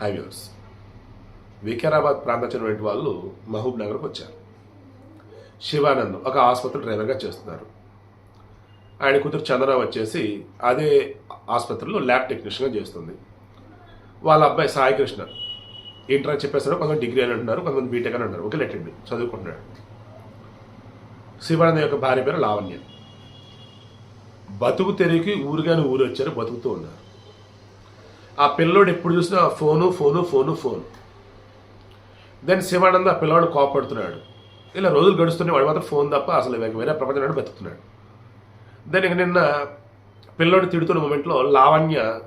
హైవేవర్స్ వికారాబాద్ ప్రాంతం చెందినటువంటి వాళ్ళు మహబూబ్ నగర్కి వచ్చారు. శివానంద్ ఒక ఆసుపత్రి డ్రైవర్గా చేస్తున్నారు. ఆయన కూతురు చందన వచ్చేసి అదే ఆసుపత్రిలో ల్యాబ్ టెక్నీషియన్గా చేస్తుంది. వాళ్ళ అబ్బాయి సాయికృష్ణ ఇంటర్ అని చెప్పేస్తారు కొంతమంది డిగ్రీ అని అంటున్నారు కొంతమంది బీటెక్ అని అంటారు ఒకే లెటెడ్ చదువుకుంటున్నాడు. శివానంద్ యొక్క భార్య పేరు లావణ్య. బతుకు తెరికి ఊరుగాని ఊరు వచ్చారు బతుకుతూ ఉన్నారు. ఆ పిల్లోడు ఎప్పుడు చూసినా phone phone phone phone. Then Shivanand ఆ పిల్లవాడు కోపడుతున్నాడు. ఇలా రోజులు గడుస్తున్నాయి వాడు మాత్రం ఫోన్ తప్ప అసలు వేరే- ప్రపంచాన్ని ప్రపంచం బతుకుతున్నాడు దెన్ ఇక నిన్న పిల్లోడు తిడుతున్న మూమెంట్లో లావణ్య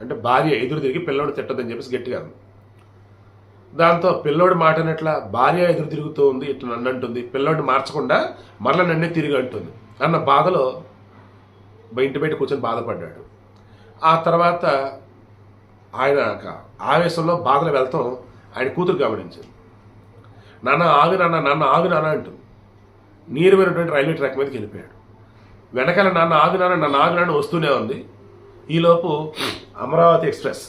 అంటే భార్య ఎదురు తిరిగి పిల్లోడు తిట్టదని చెప్పేసి గట్టిగా దాంతో పిల్లోడు మాట అన్నట్లా భార్య ఎదురు తిరుగుతూ ఉంది ఇట్లా నన్ను అంటుంది. పిల్లోడు మార్చకుండా మరల నన్నే తిరిగి అంటుంది. అన్న బాధలో ఇంటి బయట కూర్చొని బాధపడ్డాడు. ఆ తర్వాత ఆయన ఆవేశంలో బాధలు వెళ్తాం. ఆయన కూతురు గమనించింది. నాన్న ఆగు నాన్న నాన్న అంటూ నాన్న అంటుంది నీరు రైల్వే ట్రాక్ మీదకి వెళ్ళిపోయాడు. వెనకాల నాన్న ఆగు నాన్న నన్ను ఆగు నాన్న వస్తూనే ఉంది. ఈలోపు అమరావతి ఎక్స్ప్రెస్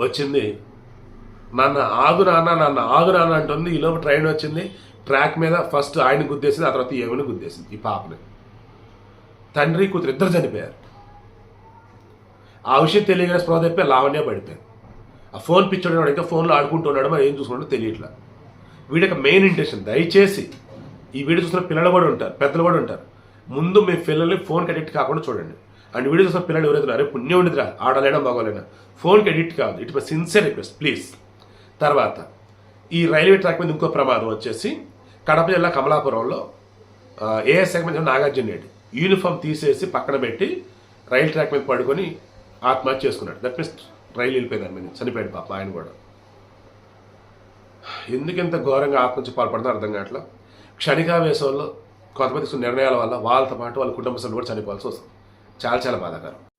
వచ్చింది. నన్ను ఆగు నాన్న నాన్న ఆగు నాన్న అంటుంది. ఈలోపు ట్రైన్ వచ్చింది. ట్రాక్ మీద ఫస్ట్ ఆయన గుద్దేసింది ఆ తర్వాత ఏమని గుద్దేసింది? ఈ పాపని. తండ్రి కూతురు ఇద్దరు చనిపోయారు. ఆ విషయం తెలియగానే స్పృహ తప్పి లావణ్య పడిపోయింది ఆ ఫోన్ పిచ్చోడు అయితే ఫోన్లో ఆడుకుంటున్నాడు మరి ఏం చూసుకున్నాడో తెలియట్లా. వీడికి మెయిన్ ఇంటెన్షన్ దయచేసి ఈ వీడియో చూసిన పిల్లలు కూడా ఉంటారు పెద్దలు కూడా ఉంటారు. ముందు మీ పిల్లల్ని ఫోన్కి అడిక్ట్ కాకుండా చూడండి. అండ్ వీడియో చూసిన పిల్లలు ఎవరైతే అరే పుణ్యం ఉండదురా ఆడలేనా మగవాలైనా ఫోన్కి అడిక్ట్ కాదు it my sincere request please తర్వాత ఈ రైల్వే ట్రాక్ మీద ఇంకో ప్రమాదం వచ్చేసి కడప జిల్లా కమలాపురంలో ఏఎస్ మీద నాగార్జున రెడ్డి యూనిఫామ్ తీసేసి పక్కన పెట్టి రైలు ట్రాక్ మీద పడుకొని ఆత్మహత్య చేసుకున్నాడు. దట్ మీన్స్ రైలు వెళ్ళిపోయింది మీద. చనిపోయాడు పాప ఆయన కూడా. ఎందుకు ఘోరంగా ఆత్మహత్య పాల్పడుతుందో అర్థం కావట్లా? క్షణికావేశంలో కొంతమంది నిర్ణయాల వల్ల వాళ్ళతో పాటు వాళ్ళ కుటుంబ సభ్యులు కూడా చనిపోవాల్సి వస్తుంది. చాలా చాలా బాధాకరం.